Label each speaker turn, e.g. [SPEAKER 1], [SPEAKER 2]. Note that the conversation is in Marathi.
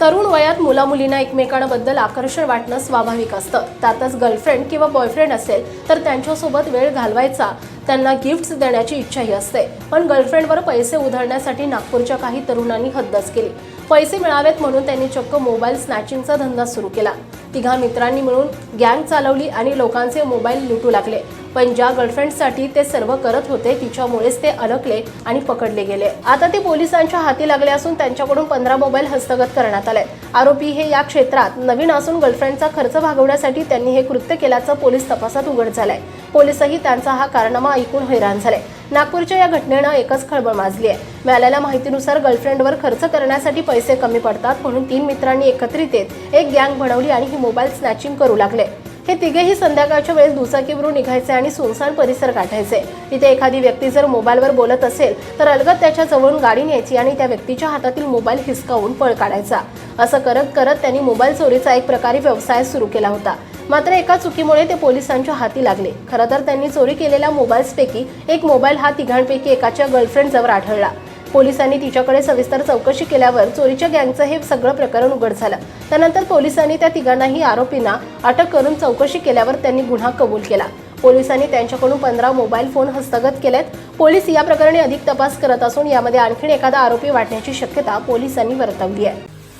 [SPEAKER 1] तरुण वयात मुला मुलींना एकमेकांबद्दल आकर्षण वाटणं स्वाभाविक असतं. त्यातच गर्लफ्रेंड किंवा बॉयफ्रेंड असेल तर त्यांच्यासोबत वेळ घालवायचा त्यांना गिफ्ट्स देण्याची इच्छाही असते. पण गर्लफ्रेंडवर पैसे उधळण्यासाठी नागपूरच्या काही तरुणांनी हद्दच केली. पैसे मिळावेत म्हणून त्यांनी चक्क मोबाईल स्नॅचिंगचा धंदा सुरू केला. तिघा मित्रांनी मिळून गँग चालवली आणि लोकांचे मोबाईल लुटू लागले. पण ज्या गर्लफ्रेंडसाठी ते सर्व करत होते तिच्यामुळेच ते अडकले आणि पकडले गेले. आता ते पोलिसांच्या हाती लागले असून त्यांच्याकडून पंधरा मोबाईल हस्तगत करण्यात आले. आरोपी हे या क्षेत्रात नवीन असून गर्लफ्रेंडचा खर्च भागवण्यासाठी त्यांनी हे कृत्य केल्याचं पोलीस तपासात उघड झालंय. पोलिसही त्यांचा हा कारनामा ऐकून हैराण झाले. नागपूरच्या या घटनेनं एकच खळबळ माजली आहे. मिळालेल्या माहितीनुसार गर्लफ्रेंडवर खर्च करण्यासाठी पैसे कमी पडतात म्हणून तीन मित्रांनी एकत्रित येत एक गँग बनवली आणि ही मोबाईल स्नॅचिंग करू लागले. हे तिघेही संध्याकाळच्या वेळेस दुचाकीवरून निघायचे आणि सुनसान परिसर गाठायचे तिथे एखादी व्यक्ती जर मोबाईलवर बोलत असेल तर अलगत त्याच्या जवळून गाडी न्यायची आणि त्या व्यक्तीच्या हातातील मोबाईल हिसकावून पळ काढायचा. असं करत करत त्यांनी मोबाईल चोरीचा एक प्रकारे व्यवसाय सुरू केला होता. मात्र एका चुकीमुळे ते पोलिसांच्या हाती लागले. खरं तर त्यांनी चोरी केलेल्या मोबाईल्सपैकी एक मोबाईल हा तिघांपैकी एकाच्या गर्लफ्रेंडजवळ आढळला. पोलिसांनी तिच्याकडे सविस्तर चौकशी केल्यावर चोरीच्या गँगचं हे सगळं प्रकरण उघड झालं. त्यानंतर पोलिसांनी त्या तिघांनाही आरोपींना अटक करून चौकशी केल्यावर त्यांनी गुन्हा कबूल केला. पोलिसांनी त्यांच्याकडून पंधरा मोबाईल फोन हस्तगत केलेत. पोलीस या प्रकरणी अधिक तपास करत असून यामध्ये आणखीन एखादा आरोपी वाढण्याची शक्यता पोलिसांनी वर्तवली आहे.